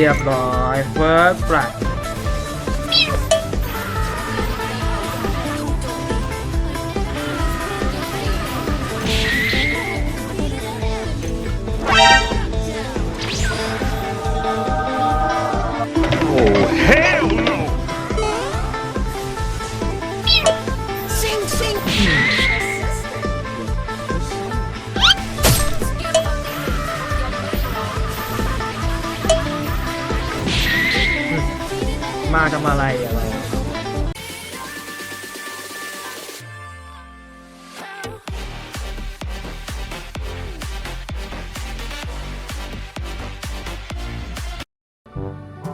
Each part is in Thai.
เรียบร้อยเฟิร์สปลัด มาทำอะไรอะ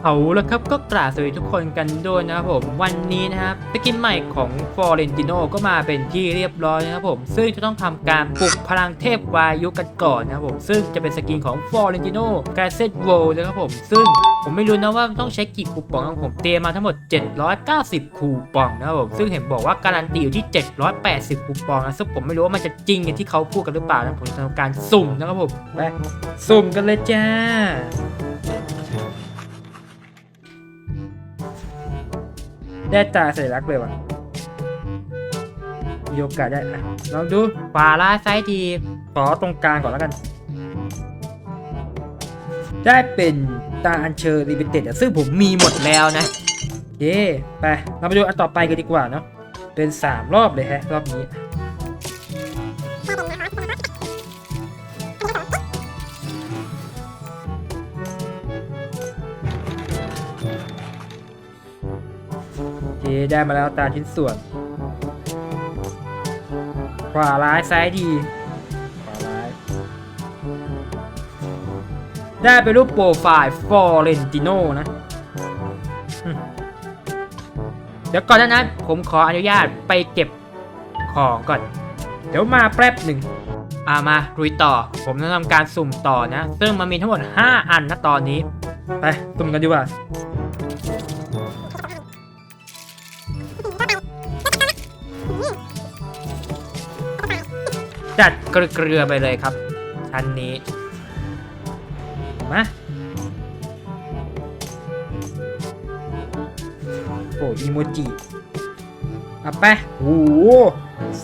เอาละครับก็กราบสวัสดีทุกคนกันด้วยนะครับผมวันนี้นะครับสกินใหม่ของฟอร์เรนติโนก็มาเป็นที่เรียบร้อยนะครับผมซึ่งจะต้องทำการปลุกพลังเทพวายุกันก่อนนะครับผมซึ่งจะเป็นสกินของฟอร์เรนติโนกาเซตโวนะครับผมซึ่งผมไม่รู้นะว่าต้องใช้กี่คูปองนะครับผมเตรียมมาทั้งหมด 790 คูปองนะครับผมซึ่งเห็นบอกว่าการันตีอยู่ที่ 780 คูปองนะซึ่งผมไม่รู้ว่ามันจะจริงอย่างที่เขาพูดกันหรือเปล่านะผมจะทำการสุ่มนะครับผมไปสุ่มกันเลยจ้า ได้ตาสัญลักเลยว่ะมีโอกาสได้อะลองดูขวาล่าไซ้ายทีขอตรงกลางก่อนแล้วกัน ได้เป็นตาอันเชอร์ลิมิเต็ดซึ่งผมมีหมดแล้วนะเย้ไปเราไปดูอันต่อไปกันดีกว่าเนาะเป็น 3 รอบเลยฮะ รอบนี้ โอเคได้มาแล้วตาชิ้นส่วน ขวาร้ายซ้ายดี ขวาร้าย ได้เป็นรูปโปรไฟล์ฟอร์เรนติโนนะ เดี๋ยวก่อนนานั้นผมขออนุญาตไปเก็บของก่อน เดี๋ยวมาแป๊บหนึ่งอามาลุยต่อ ผมจะทำการสุ่มต่อนะ ซึ่งมันมีทั้งหมด 5 อันนะตอนนี้ ไป สุ่มกันดีกว่า จัดเกลือๆไปเลยครับ ชั้นนี้ มาโอ้อีโมจิเอาไปโอ้โห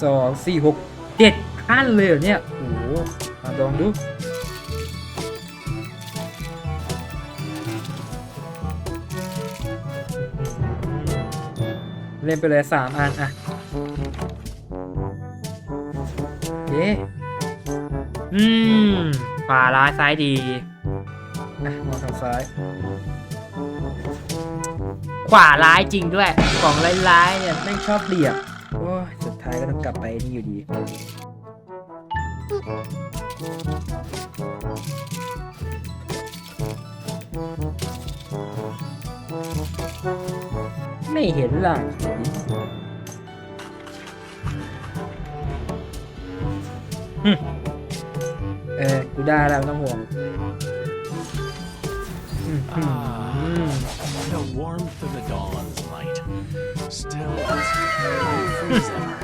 สองสี่หกเจ็ดขั้นเลยเหรอเนี่ย โอ้โหมาลองดูเล่นไปเลยสามอัน อะ เย้อืมขวาร้ายซ้ายดีอะมองทางซ้าย ขวาร้ายจริงด้วย ของร้ายๆเนี่ยแม่งชอบเบียบโอ้ยสุดท้ายก็ต้องกลับไปนี่อยู่ดี ไม่เห็นหลัง เออ กูได้แล้วไม่ต้องห่วงอืมอืม The warmth of the dawn's light still as cold as ever.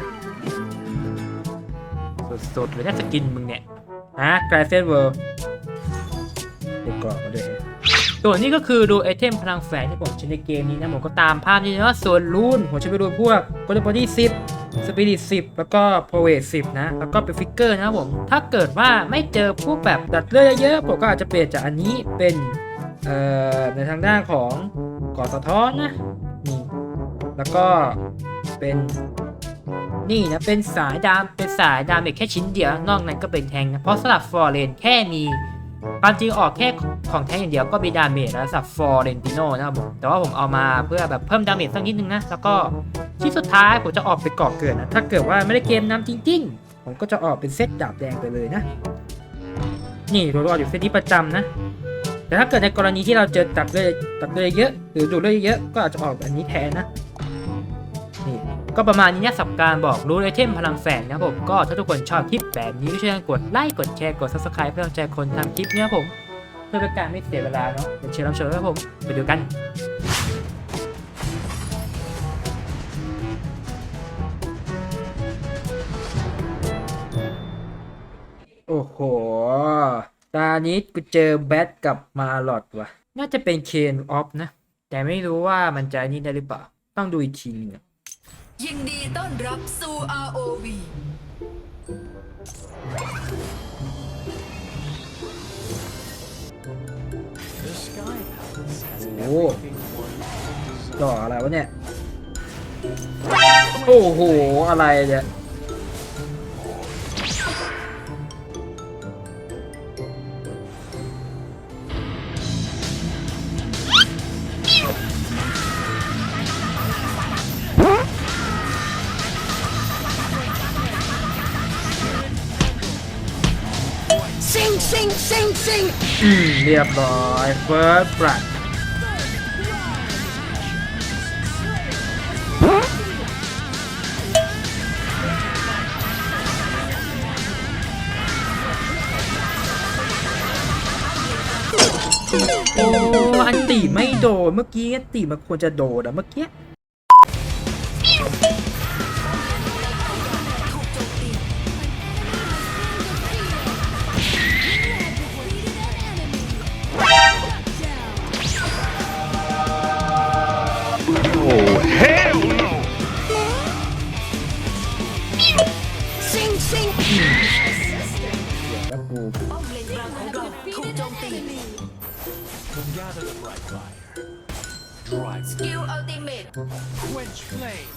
สุดๆเลยน่าจะกินมึงเนี่ยฮะกลายเซนเวิร์เด็กกรอบมาด้วยฮะส่วนนี้ก็คือดูไอเทมพลังแฝงที่ผมใช้ในเกมนี้นะผมก็ตามภาพนี้นะว่าส่วนรูนผมจะไปดูพวกโกลเด้นบอดี้10 สปิริต10แล้วก็โพเวท10นะ แล้วก็เป็นฟิกเกอร์นะครับผม ถ้าเกิดว่าไม่เจอพวกแบบดัดเลือดเยอะๆผมก็อาจจะเปลี่ยนจากอันนี้เป็นในทางด้านของก่อสะท้อนนะนี่แล้วก็เป็นนี่นะเป็นสายดามเป็นสายดามเมจแค่ชิ้นเดียวนอกนั้นก็เป็นแทงนะเพราะสลับฟอร์เรนแค่มี ความจริงออกแค่ของแทงอย่างเดียวก็มีดาเมจแล้วสับฟอร์เรนติโนนะครับผมแต่ว่าผมเอามาเพื่อแบบเพิ่มดาเมจสักนิดนึงนะ แล้วก็ที่สุดท้ายผมจะออกไปกาะเกิดนะ ถ้าเกิดว่าไม่ได้เกมน้ำจริง ๆ ผมก็จะออกเป็นเซตดาบแดงไปเลยนะ นี่ตัวรอดอยู่เซตที่ประจำนะ แต่ถ้าเกิดในกรณีที่เราเจอตัดเลยตัดเลยเยอะ หรือดูเลยเยอะก็อาจจะออกอันนี้แทนนะ ก็ประมาณนี้นะสับการบอกรู้ไอเทมพลังแฝงนะครับผมก็ถ้าทุกคนชอบคลิปแบบนี้ก็ช่วยกันกดไลค์กดแชร์กด subscribe เพื่อกำลังใจคนทำคลิปเนี้ยผม เพื่อเป็นการไม่เสียเวลาเนาะเป็นเชียร์รับชมครับผมไปดูกันโอ้โห ตานี้กูเจอแบทกับมาลอดว่ะ น่าจะเป็นเคนออฟนะ แต่ไม่รู้ว่ามันจะนี่ได้หรือเปล่า ต้องดูอีกทีนึง ยินดีต้อนรับสู่ ROV โอ้โหหล่ออะไรวะเนี่ย โอ้โห อะไรเนี่ย ซิงซิงอืมเรียบร้อย First Blood โอ้อันตีไม่โดนเมื่อกี้ตีมันควรจะโดนอะเมื่อกี้ ของเราถูกโจมตี Gather the bright fire. Drive สกิลอัลติเมท quench flame.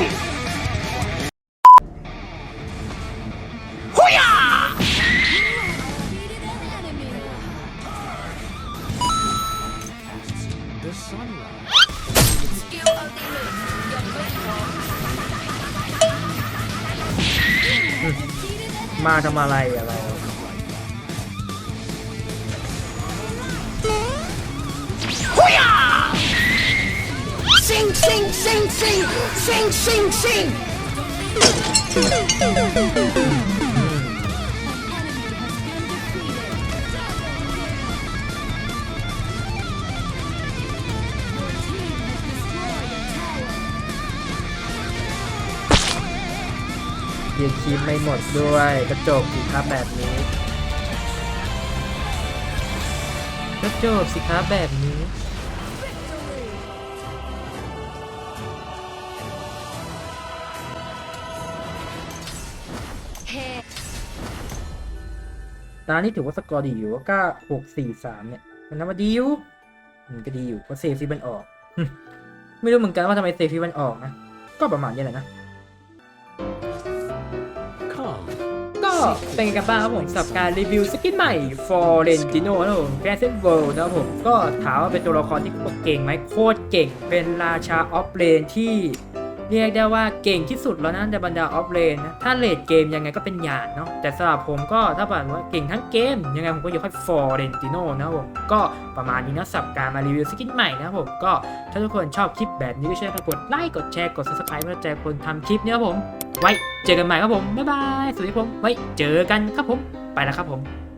มทยังไม่พร้อมมาทำอะไรอะเรา ซิงซิงซิงซิงซิงซิงซิงเรียนคีมไม่หมดด้วยกระจกสิครับแบบนี้ กระจกสิครับแบบนี้ ตอนนี้ถือว่าสกอร์ดีอยู่ก็หกสี่สามเนี่ยมันนับว่าดีอยู่มันก็ดีอยู่เพราะเซฟซีมันออก ไม่รู้เหมือนกันว่าทำไมเซฟซีมันออกนะ ก็ประมาณนี้แหละนะ Come. ก็เป็นไงกันบ้างครับผมสำหรับการรีวิวสกินใหม่ Florentino นะครับผม g r a n d w o r l d นะครับผมก็ถามว่าเป็นตัวละครที่เก่งไหมโคตรเก่ง เป็นราชาออฟเลนที่ เรียกได้ว่าเก่งที่สุดแล้วนะในบรรดาออฟเลนนะ ถ้าเลดเกมยังไงก็เป็นหยาดเนาะ แต่สำหรับผมก็ถ้าแบบว่าเก่งทั้งเกม ยังไงผมก็ยกให้ Florentino นะครับผม ก็ประมาณนี้นะสับการมารีวิวสกินใหม่นะผม ก็ถ้าทุกคนชอบคลิปแบบนี้ก็ช่วยกดไลค์ กดแชร์ กด subscribe เพื่อแจ้งคนทำคลิปเนี้ครับผม ไว้เจอกันใหม่ครับผม บ๊ายบาย สวัสดีผม ไว้เจอกันครับผม ไปแล้วครับผม